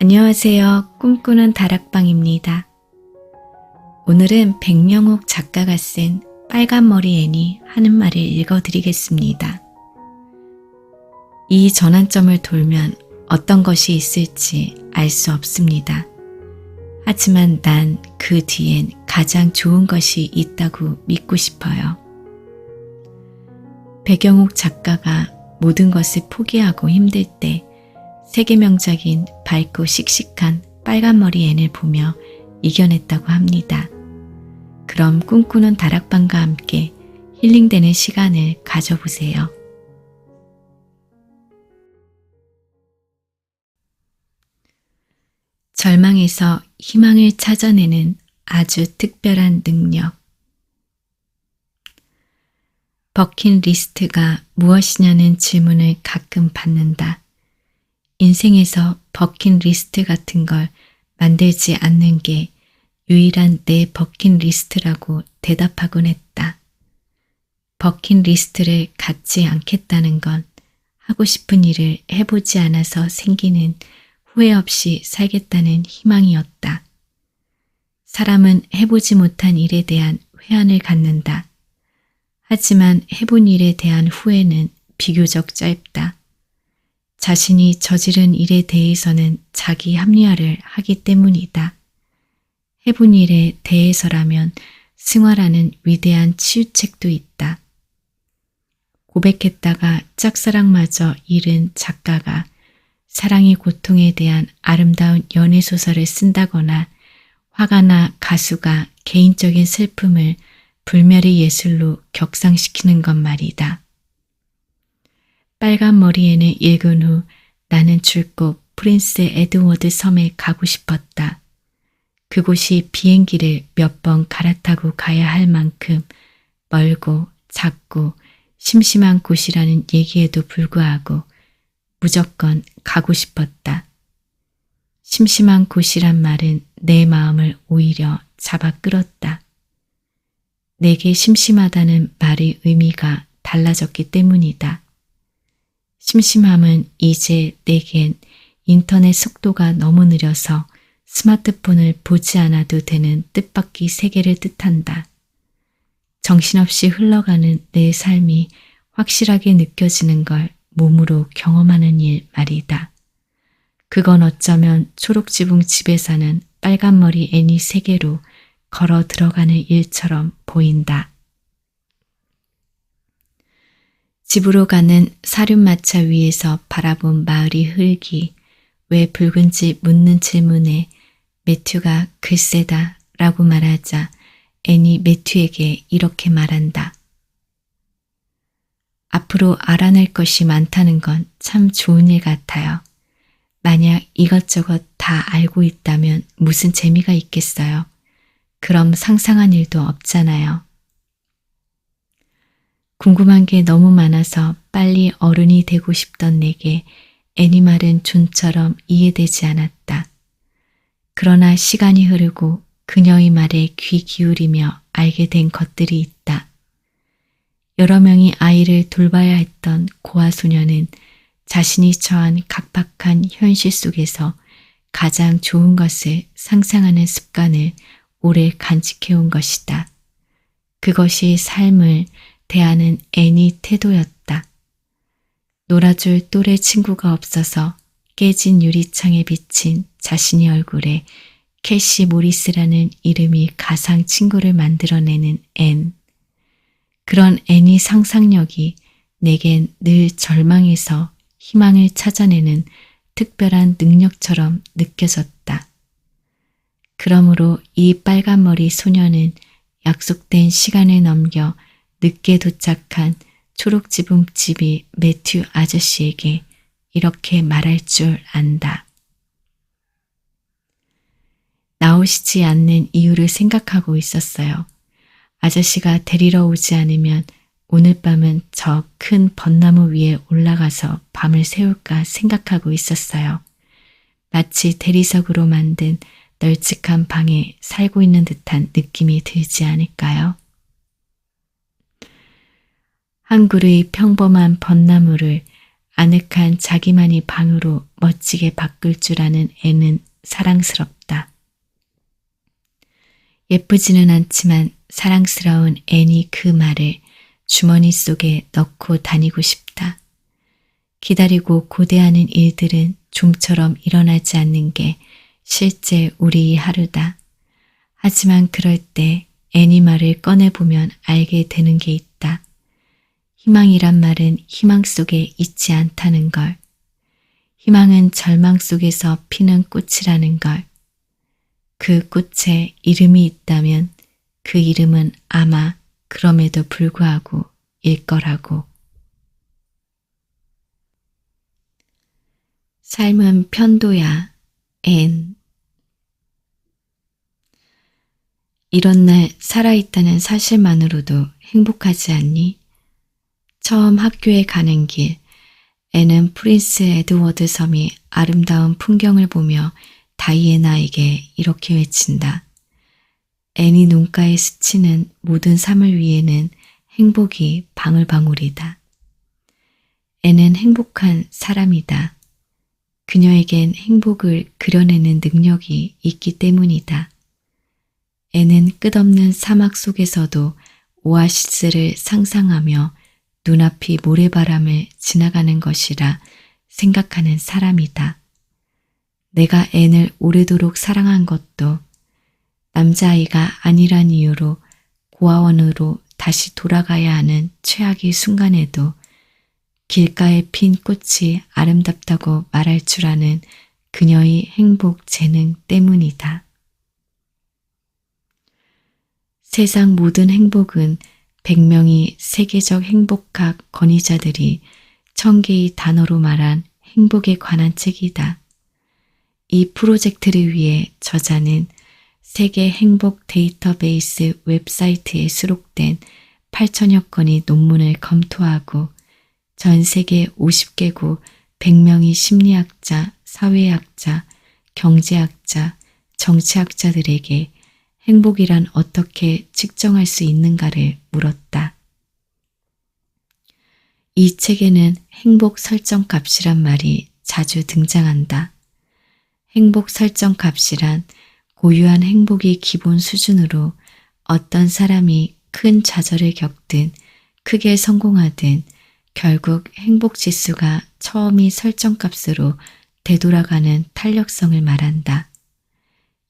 안녕하세요. 꿈꾸는 다락방입니다. 오늘은 백명옥 작가가 쓴 빨간머리 애니 하는 말을 읽어드리겠습니다. 이 전환점을 돌면 어떤 것이 있을지 알 수 없습니다. 하지만 난 그 뒤엔 가장 좋은 것이 있다고 믿고 싶어요. 배경옥 작가가 모든 것을 포기하고 힘들 때 세계 명작인 밝고 씩씩한 빨간머리 앤을 보며 이겨냈다고 합니다. 그럼 꿈꾸는 다락방과 함께 힐링되는 시간을 가져보세요. 절망에서 희망을 찾아내는 아주 특별한 능력. 버킷리스트가 무엇이냐는 질문을 가끔 받는다. 인생에서 버킷리스트 같은 걸 만들지 않는 게 유일한 내 버킷리스트라고 대답하곤 했다. 버킷리스트를 갖지 않겠다는 건 하고 싶은 일을 해보지 않아서 생기는 후회 없이 살겠다는 희망이었다. 사람은 해보지 못한 일에 대한 회한을 갖는다. 하지만 해본 일에 대한 후회는 비교적 짧다. 자신이 저지른 일에 대해서는 자기 합리화를 하기 때문이다. 해본 일에 대해서라면 승화라는 위대한 치유책도 있다. 고백했다가 짝사랑마저 잃은 작가가 사랑의 고통에 대한 아름다운 연애소설을 쓴다거나 화가나 가수가 개인적인 슬픔을 불멸의 예술로 격상시키는 것 말이다. 빨간 머리에는 읽은 후 나는 줄곧 프린스 에드워드 섬에 가고 싶었다. 그곳이 비행기를 몇 번 갈아타고 가야 할 만큼 멀고 작고 심심한 곳이라는 얘기에도 불구하고 무조건 가고 싶었다. 심심한 곳이란 말은 내 마음을 오히려 잡아 끌었다. 내게 심심하다는 말의 의미가 달라졌기 때문이다. 심심함은 이제 내겐 인터넷 속도가 너무 느려서 스마트폰을 보지 않아도 되는 뜻밖의 세계를 뜻한다. 정신없이 흘러가는 내 삶이 확실하게 느껴지는 걸 몸으로 경험하는 일 말이다. 그건 어쩌면 초록지붕 집에 사는 빨간머리 애니 세계로 걸어 들어가는 일처럼 보인다. 집으로 가는 사륜마차 위에서 바라본 마을이 흙이 왜 붉은지 묻는 질문에 매튜가 글쎄다 라고 말하자 애니 매튜에게 이렇게 말한다. 앞으로 알아낼 것이 많다는 건 참 좋은 일 같아요. 만약 이것저것 다 알고 있다면 무슨 재미가 있겠어요. 그럼 상상한 일도 없잖아요. 궁금한 게 너무 많아서 빨리 어른이 되고 싶던 내게 애니말은 존처럼 이해되지 않았다. 그러나 시간이 흐르고 그녀의 말에 귀 기울이며 알게 된 것들이 있다. 여러 명이 아이를 돌봐야 했던 고아 소녀는 자신이 처한 각박한 현실 속에서 가장 좋은 것을 상상하는 습관을 오래 간직해온 것이다. 그것이 삶을 대하는 애니 태도였다. 놀아줄 또래 친구가 없어서 깨진 유리창에 비친 자신의 얼굴에 캐시 모리스라는 이름이 가상 친구를 만들어내는 앤. 그런 앤의 상상력이 내겐 늘 절망에서 희망을 찾아내는 특별한 능력처럼 느껴졌다. 그러므로 이 빨간머리 소녀는 약속된 시간을 넘겨 늦게 도착한 초록지붕 집이 매튜 아저씨에게 이렇게 말할 줄 안다. 나오시지 않는 이유를 생각하고 있었어요. 아저씨가 데리러 오지 않으면 오늘 밤은 저 큰 벚나무 위에 올라가서 밤을 새울까 생각하고 있었어요. 마치 대리석으로 만든 널찍한 방에 살고 있는 듯한 느낌이 들지 않을까요? 한 그루의 평범한 벚나무를 아늑한 자기만이 방으로 멋지게 바꿀 줄 아는 애는 사랑스럽다. 예쁘지는 않지만 사랑스러운 애니 그 말을 주머니 속에 넣고 다니고 싶다. 기다리고 고대하는 일들은 좀처럼 일어나지 않는 게 실제 우리 하루다. 하지만 그럴 때 애니 말을 꺼내보면 알게 되는 게 있다. 희망이란 말은 희망 속에 있지 않다는 걸. 희망은 절망 속에서 피는 꽃이라는 걸. 그 꽃에 이름이 있다면 그 이름은 아마 그럼에도 불구하고 일 거라고. 삶은 편도야, 앤. 이런 날 살아있다는 사실만으로도 행복하지 않니? 처음 학교에 가는 길, 애는 프린스 에드워드 섬이 아름다운 풍경을 보며 다이애나에게 이렇게 외친다. 애니 눈가에 스치는 모든 삶을 위해는 행복이 방울방울이다. 애는 행복한 사람이다. 그녀에겐 행복을 그려내는 능력이 있기 때문이다. 애는 끝없는 사막 속에서도 오아시스를 상상하며 눈앞이 모래바람을 지나가는 것이라 생각하는 사람이다. 내가 앤을 오래도록 사랑한 것도 남자아이가 아니란 이유로 고아원으로 다시 돌아가야 하는 최악의 순간에도 길가에 핀 꽃이 아름답다고 말할 줄 아는 그녀의 행복 재능 때문이다. 세상 모든 행복은 100명의 세계적 행복학 권위자들이 천 개의 단어로 말한 행복에 관한 책이다. 이 프로젝트를 위해 저자는 세계 행복 데이터베이스 웹사이트에 수록된 8천여 건의 논문을 검토하고 전 세계 50개국 100명의 심리학자, 사회학자, 경제학자, 정치학자들에게 행복이란 어떻게 측정할 수 있는가를 물었다. 이 책에는 행복 설정 값이란 말이 자주 등장한다. 행복 설정 값이란 고유한 행복이 기본 수준으로 어떤 사람이 큰 좌절을 겪든 크게 성공하든 결국 행복 지수가 처음이 설정 값으로 되돌아가는 탄력성을 말한다.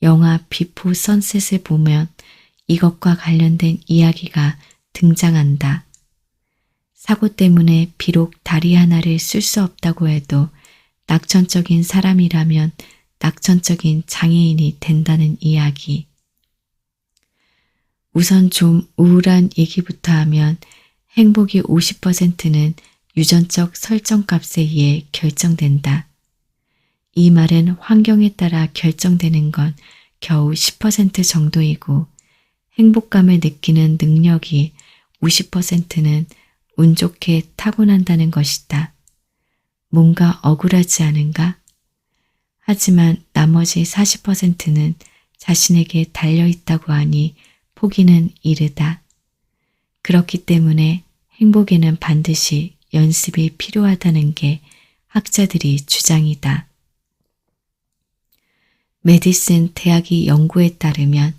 영화 비포 선셋을 보면 이것과 관련된 이야기가 등장한다. 사고 때문에 비록 다리 하나를 쓸 수 없다고 해도 낙천적인 사람이라면 낙천적인 장애인이 된다는 이야기. 우선 좀 우울한 얘기부터 하면 행복이 50%는 유전적 설정값에 의해 결정된다. 이 말은 환경에 따라 결정되는 건 겨우 10% 정도이고 행복감을 느끼는 능력이 50%는 운 좋게 타고난다는 것이다. 뭔가 억울하지 않은가? 하지만 나머지 40%는 자신에게 달려있다고 하니 포기는 이르다. 그렇기 때문에 행복에는 반드시 연습이 필요하다는 게 학자들이 주장이다. 메디슨 대학의 연구에 따르면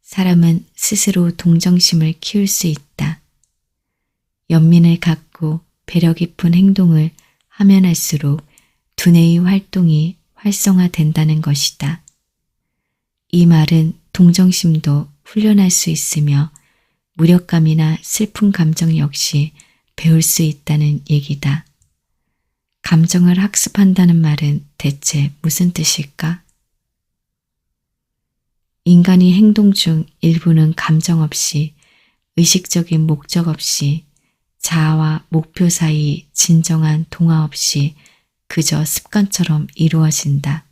사람은 스스로 동정심을 키울 수 있다. 연민을 갖고 배려 깊은 행동을 하면 할수록 두뇌의 활동이 활성화된다는 것이다. 이 말은 동정심도 훈련할 수 있으며 무력감이나 슬픈 감정 역시 배울 수 있다는 얘기다. 감정을 학습한다는 말은 대체 무슨 뜻일까? 인간이 행동 중 일부는 감정 없이 의식적인 목적 없이 자아와 목표 사이 진정한 동화 없이 그저 습관처럼 이루어진다.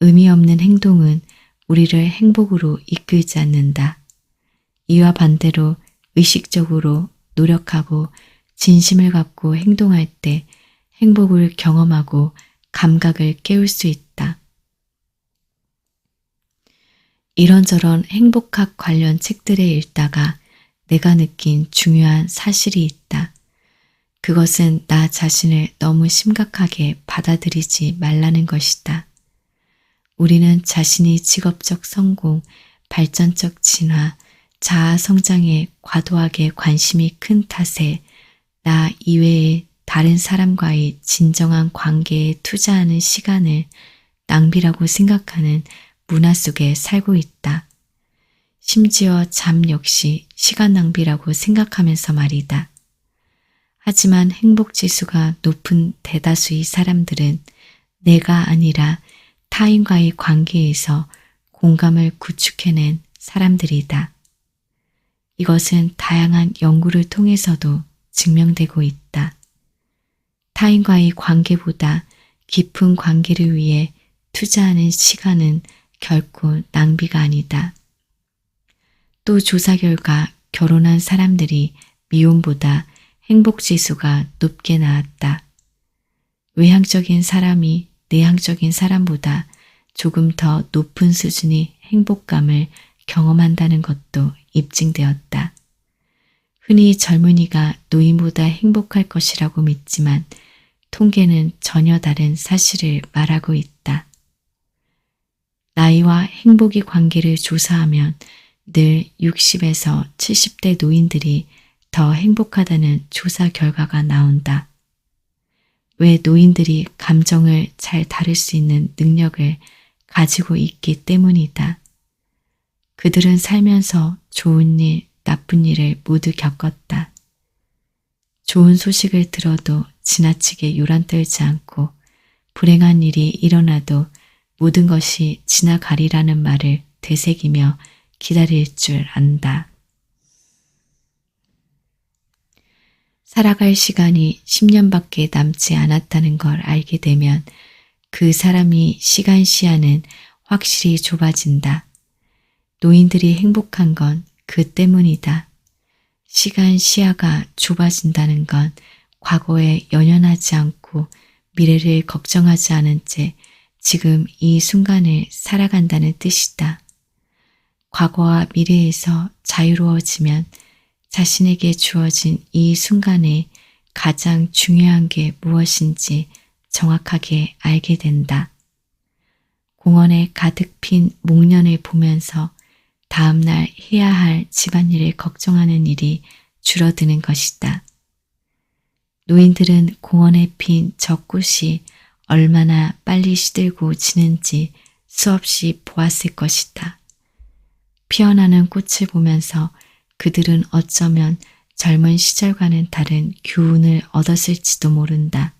의미 없는 행동은 우리를 행복으로 이끌지 않는다. 이와 반대로 의식적으로 노력하고 진심을 갖고 행동할 때 행복을 경험하고 감각을 깨울 수 있다. 이런저런 행복학 관련 책들을 읽다가 내가 느낀 중요한 사실이 있다. 그것은 나 자신을 너무 심각하게 받아들이지 말라는 것이다. 우리는 자신이 직업적 성공, 발전적 진화, 자아 성장에 과도하게 관심이 큰 탓에 나 이외의 다른 사람과의 진정한 관계에 투자하는 시간을 낭비라고 생각하는 문화 속에 살고 있다. 심지어 잠 역시 시간 낭비라고 생각하면서 말이다. 하지만 행복 지수가 높은 대다수의 사람들은 내가 아니라 타인과의 관계에서 공감을 구축해낸 사람들이다. 이것은 다양한 연구를 통해서도 증명되고 있다. 타인과의 관계보다 깊은 관계를 위해 투자하는 시간은 결코 낭비가 아니다. 또 조사 결과 결혼한 사람들이 미혼보다 행복 지수가 높게 나왔다. 외향적인 사람이 내향적인 사람보다 조금 더 높은 수준의 행복감을 경험한다는 것도 입증되었다. 흔히 젊은이가 노인보다 행복할 것이라고 믿지만 통계는 전혀 다른 사실을 말하고 있다. 나이와 행복의 관계를 조사하면 늘 60에서 70대 노인들이 더 행복하다는 조사 결과가 나온다. 왜 노인들이 감정을 잘 다룰 수 있는 능력을 가지고 있기 때문이다. 그들은 살면서 좋은 일, 나쁜 일을 모두 겪었다. 좋은 소식을 들어도 지나치게 요란 떨지 않고 불행한 일이 일어나도 모든 것이 지나가리라는 말을 되새기며 기다릴 줄 안다. 살아갈 시간이 10년밖에 남지 않았다는 걸 알게 되면 그 사람이 시간 시야는 확실히 좁아진다. 노인들이 행복한 건 그 때문이다. 시간 시야가 좁아진다는 건 과거에 연연하지 않고 미래를 걱정하지 않은 채 지금 이 순간을 살아간다는 뜻이다. 과거와 미래에서 자유로워지면 자신에게 주어진 이 순간에 가장 중요한 게 무엇인지 정확하게 알게 된다. 공원에 가득 핀 목련을 보면서 다음날 해야 할 집안일을 걱정하는 일이 줄어드는 것이다. 노인들은 공원에 핀저 꽃이 얼마나 빨리 시들고 지는지 수없이 보았을 것이다. 피어나는 꽃을 보면서 그들은 어쩌면 젊은 시절과는 다른 교훈을 얻었을지도 모른다.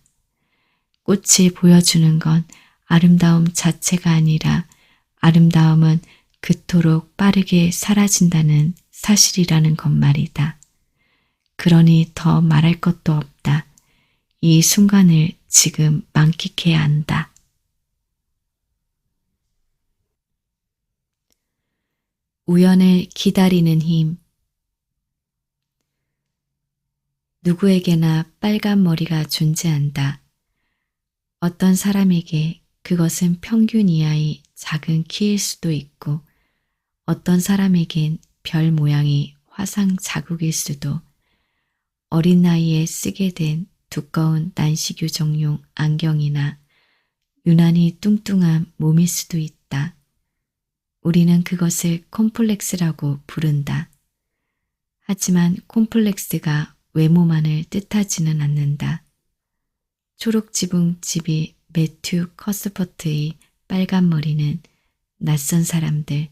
꽃이 보여주는 건 아름다움 자체가 아니라 아름다움은 그토록 빠르게 사라진다는 사실이라는 것 말이다. 그러니 더 말할 것도 없다. 이 순간을 지금 만끽해야 한다. 우연을 기다리는 힘. 누구에게나 빨간 머리가 존재한다. 어떤 사람에게 그것은 평균 이하의 작은 키일 수도 있고 어떤 사람에겐 별 모양이 화상 자국일 수도 어린 나이에 쓰게 된 두꺼운 난시 교 정용 안경이나 유난히 뚱뚱한 몸일 수도 있다. 우리는 그것을 콤플렉스라고 부른다. 하지만 콤플렉스가 외모만을 뜻하지는 않는다. 초록 지붕 집이 매튜 커스퍼트의 빨간 머리는 낯선 사람들,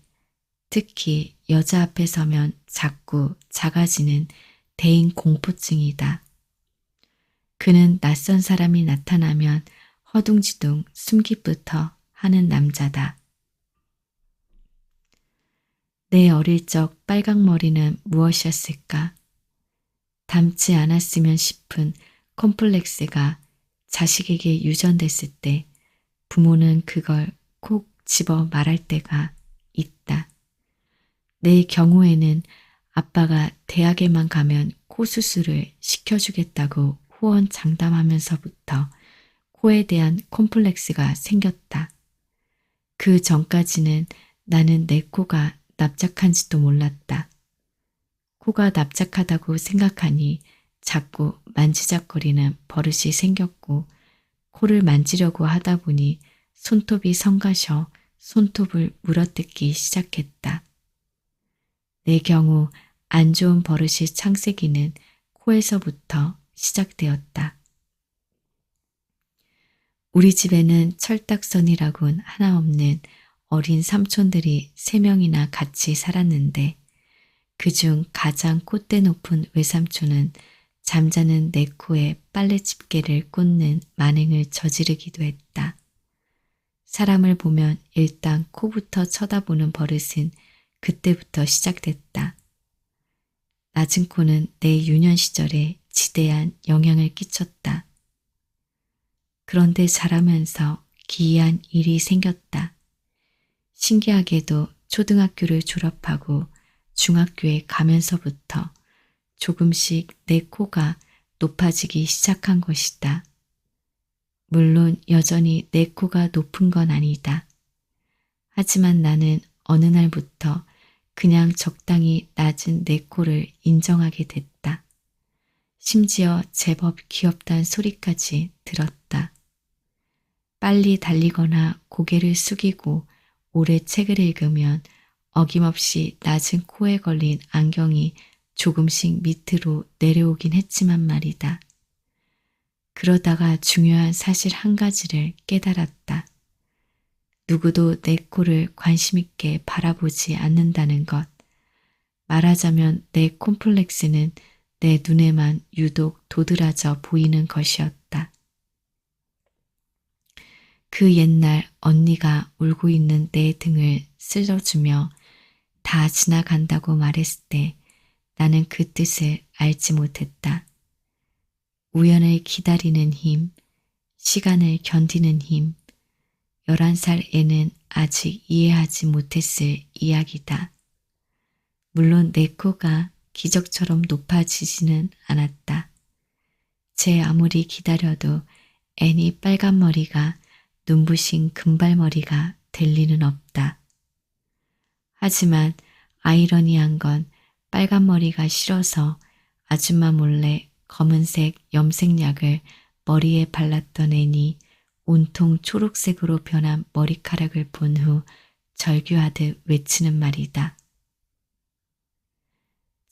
특히 여자 앞에 서면 자꾸 작아지는 대인 공포증이다. 그는 낯선 사람이 나타나면 허둥지둥 숨기부터 하는 남자다. 내 어릴 적 빨강머리는 무엇이었을까? 닮지 않았으면 싶은 콤플렉스가 자식에게 유전됐을 때 부모는 그걸 콕 집어 말할 때가 있다. 내 경우에는 아빠가 대학에만 가면 코 수술을 시켜주겠다고 후원 장담하면서부터 코에 대한 콤플렉스가 생겼다. 그 전까지는 나는 내 코가 납작한지도 몰랐다. 코가 납작하다고 생각하니 자꾸 만지작거리는 버릇이 생겼고 코를 만지려고 하다 보니 손톱이 성가셔 손톱을 물어뜯기 시작했다. 내 경우 안 좋은 버릇이 창세기는 코에서부터 시작되었다. 우리 집에는 철딱선이라곤 하나 없는 어린 삼촌들이 세 명이나 같이 살았는데 그중 가장 콧대 높은 외삼촌은 잠자는 내 코에 빨래 집게를 꽂는 만행을 저지르기도 했다. 사람을 보면 일단 코부터 쳐다보는 버릇은 그때부터 시작됐다. 낮은 코는 내 유년 시절에 지대한 영향을 끼쳤다. 그런데 자라면서 기이한 일이 생겼다. 신기하게도 초등학교를 졸업하고 중학교에 가면서부터 조금씩 내 코가 높아지기 시작한 것이다. 물론 여전히 내 코가 높은 건 아니다. 하지만 나는 어느 날부터 그냥 적당히 낮은 내 코를 인정하게 됐다. 심지어 제법 귀엽단 소리까지 들었다. 빨리 달리거나 고개를 숙이고 오래 책을 읽으면 어김없이 낮은 코에 걸린 안경이 조금씩 밑으로 내려오긴 했지만 말이다. 그러다가 중요한 사실 한 가지를 깨달았다. 누구도 내 코를 관심있게 바라보지 않는다는 것. 말하자면 내 콤플렉스는 내 눈에만 유독 도드라져 보이는 것이었다. 그 옛날 언니가 울고 있는 내 등을 쓸어주며 다 지나간다고 말했을 때 나는 그 뜻을 알지 못했다. 우연을 기다리는 힘, 시간을 견디는 힘, 11살 애는 아직 이해하지 못했을 이야기다. 물론 내 코가 기적처럼 높아지지는 않았다. 제 아무리 기다려도 애니 빨간 머리가 눈부신 금발머리가 될 리는 없다. 하지만 아이러니한 건 빨간 머리가 싫어서 아줌마 몰래 검은색 염색약을 머리에 발랐던 애니 온통 초록색으로 변한 머리카락을 본 후 절규하듯 외치는 말이다.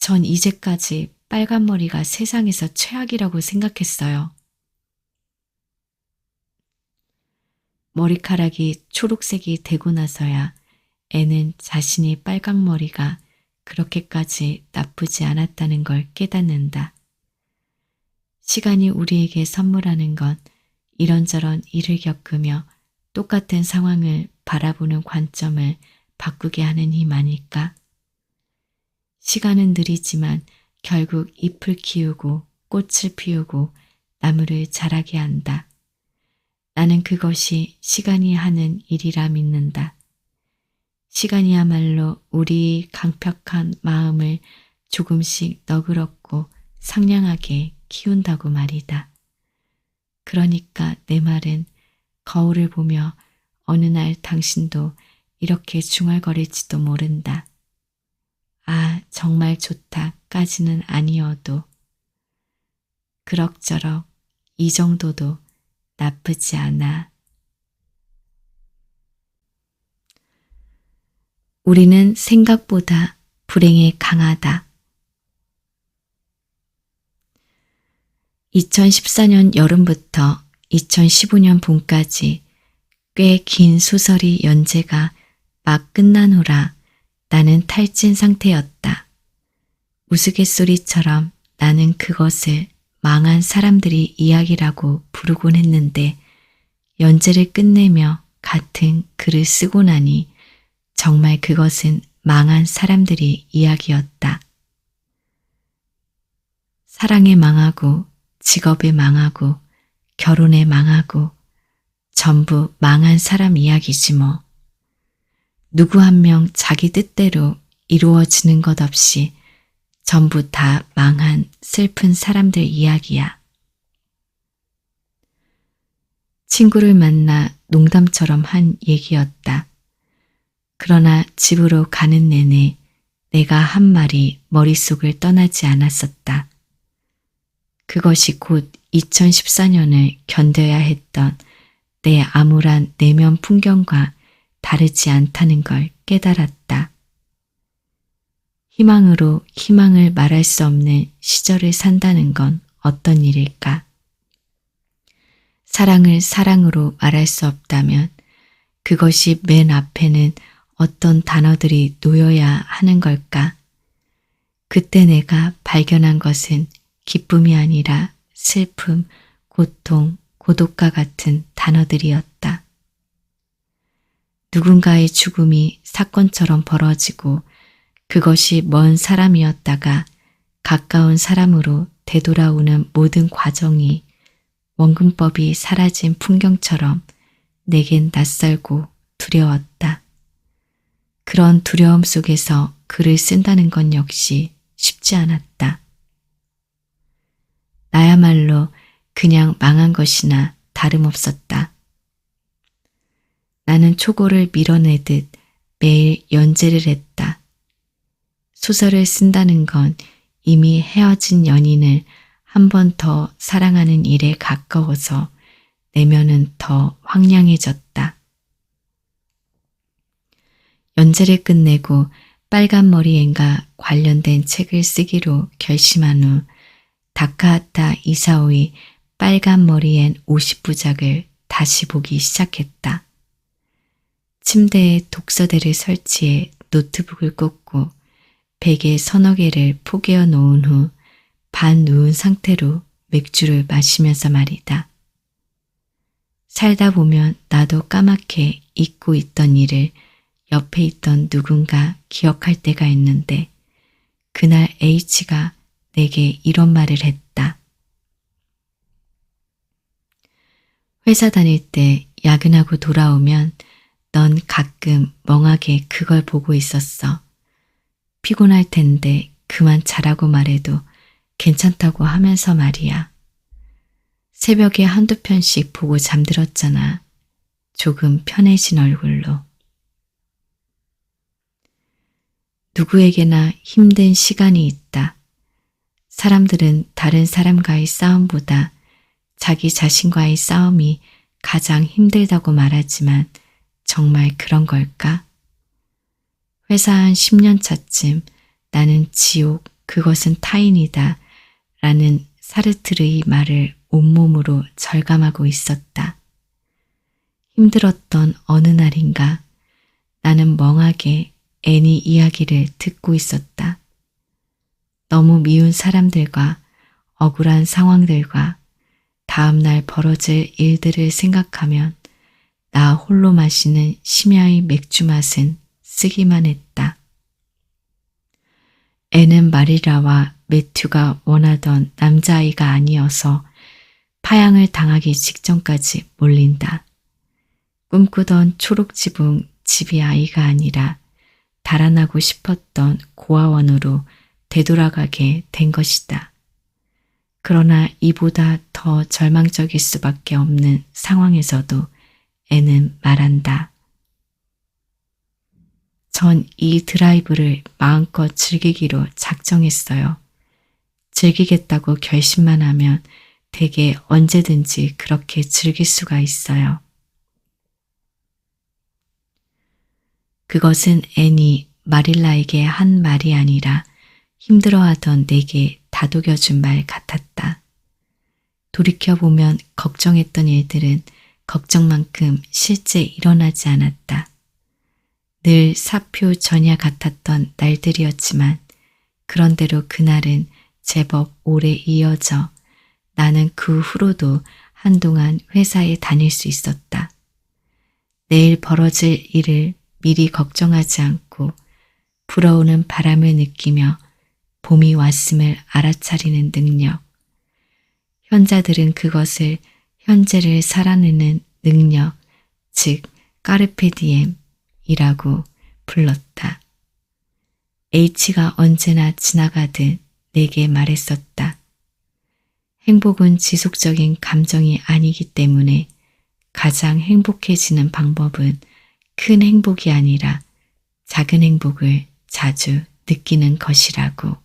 전 이제까지 빨간 머리가 세상에서 최악이라고 생각했어요. 머리카락이 초록색이 되고 나서야 애는 자신이 빨강 머리가 그렇게까지 나쁘지 않았다는 걸 깨닫는다. 시간이 우리에게 선물하는 건 이런저런 일을 겪으며 똑같은 상황을 바라보는 관점을 바꾸게 하는 힘 아닐까? 시간은 느리지만 결국 잎을 키우고 꽃을 피우고 나무를 자라게 한다. 나는 그것이 시간이 하는 일이라 믿는다. 시간이야말로 우리 강팍한 마음을 조금씩 너그럽고 상냥하게 키운다고 말이다. 그러니까 내 말은 거울을 보며 어느 날 당신도 이렇게 중얼거릴지도 모른다. 아, 정말 좋다까지는 아니어도 그럭저럭 이 정도도 나쁘지 않아. 우리는 생각보다 불행에 강하다. 2014년 여름부터 2015년 봄까지 꽤 긴 소설이 연재가 막 끝난 후라 나는 탈진 상태였다. 우스갯소리처럼 나는 그것을 망한 사람들이 이야기라고 부르곤 했는데 연재를 끝내며 같은 글을 쓰고 나니 정말 그것은 망한 사람들이 이야기였다. 사랑에 망하고 직업에 망하고 결혼에 망하고 전부 망한 사람 이야기지 뭐. 누구 한 명 자기 뜻대로 이루어지는 것 없이 전부 다 망한 슬픈 사람들 이야기야. 친구를 만나 농담처럼 한 얘기였다. 그러나 집으로 가는 내내 내가 한 말이 머릿속을 떠나지 않았었다. 그것이 곧 2014년을 견뎌야 했던 내 암울한 내면 풍경과 다르지 않다는 걸 깨달았다. 희망으로 희망을 말할 수 없는 시절을 산다는 건 어떤 일일까? 사랑을 사랑으로 말할 수 없다면 그것이 맨 앞에는 어떤 단어들이 놓여야 하는 걸까? 그때 내가 발견한 것은 기쁨이 아니라 슬픔, 고통, 고독과 같은 단어들이었다. 누군가의 죽음이 사건처럼 벌어지고 그것이 먼 사람이었다가 가까운 사람으로 되돌아오는 모든 과정이 원근법이 사라진 풍경처럼 내겐 낯설고 두려웠다. 그런 두려움 속에서 글을 쓴다는 건 역시 쉽지 않았다. 나야말로 그냥 망한 것이나 다름없었다. 나는 초고를 밀어내듯 매일 연재를 했다. 소설을 쓴다는 건 이미 헤어진 연인을 한 번 더 사랑하는 일에 가까워서 내면은 더 황량해졌다. 연재를 끝내고 빨간 머리엔과 관련된 책을 쓰기로 결심한 후 다카하타 이사오의 빨간 머리엔 50부작을 다시 보기 시작했다. 침대에 독서대를 설치해 노트북을 꽂고 베개 서너 개를 포개어 놓은 후 반 누운 상태로 맥주를 마시면서 말이다. 살다 보면 나도 까맣게 잊고 있던 일을 옆에 있던 누군가 기억할 때가 있는데 그날 H가 내게 이런 말을 했다. 회사 다닐 때 야근하고 돌아오면 넌 가끔 멍하게 그걸 보고 있었어. 피곤할 텐데 그만 자라고 말해도 괜찮다고 하면서 말이야. 새벽에 한두 편씩 보고 잠들었잖아. 조금 편해진 얼굴로. 누구에게나 힘든 시간이 있다. 사람들은 다른 사람과의 싸움보다 자기 자신과의 싸움이 가장 힘들다고 말하지만 정말 그런 걸까? 회사 한 10년 차쯤 나는 지옥, 그것은 타인이다 라는 사르트르의 말을 온몸으로 절감하고 있었다. 힘들었던 어느 날인가 나는 멍하게 애니 이야기를 듣고 있었다. 너무 미운 사람들과 억울한 상황들과 다음날 벌어질 일들을 생각하면 나 홀로 마시는 심야의 맥주 맛은 쓰기만 했다. 애는 마리라와 매튜가 원하던 남자아이가 아니어서 파양을 당하기 직전까지 몰린다. 꿈꾸던 초록지붕 집이 아이가 아니라 달아나고 싶었던 고아원으로 되돌아가게 된 것이다. 그러나 이보다 더 절망적일 수밖에 없는 상황에서도 애는 말한다. 전 이 드라이브를 마음껏 즐기기로 작정했어요. 즐기겠다고 결심만 하면 대개 언제든지 그렇게 즐길 수가 있어요. 그것은 애니 마릴라에게 한 말이 아니라 힘들어하던 내게 다독여준 말 같았다. 돌이켜보면 걱정했던 일들은 걱정만큼 실제 일어나지 않았다. 늘 사표 전야 같았던 날들이었지만 그런대로 그날은 제법 오래 이어져 나는 그 후로도 한동안 회사에 다닐 수 있었다. 내일 벌어질 일을 미리 걱정하지 않고 불어오는 바람을 느끼며 봄이 왔음을 알아차리는 능력. 현자들은 그것을 현재를 살아내는 능력, 즉 까르페디엠이라고 불렀다. H가 언제나 지나가듯 내게 말했었다. 행복은 지속적인 감정이 아니기 때문에 가장 행복해지는 방법은 큰 행복이 아니라 작은 행복을 자주 느끼는 것이라고.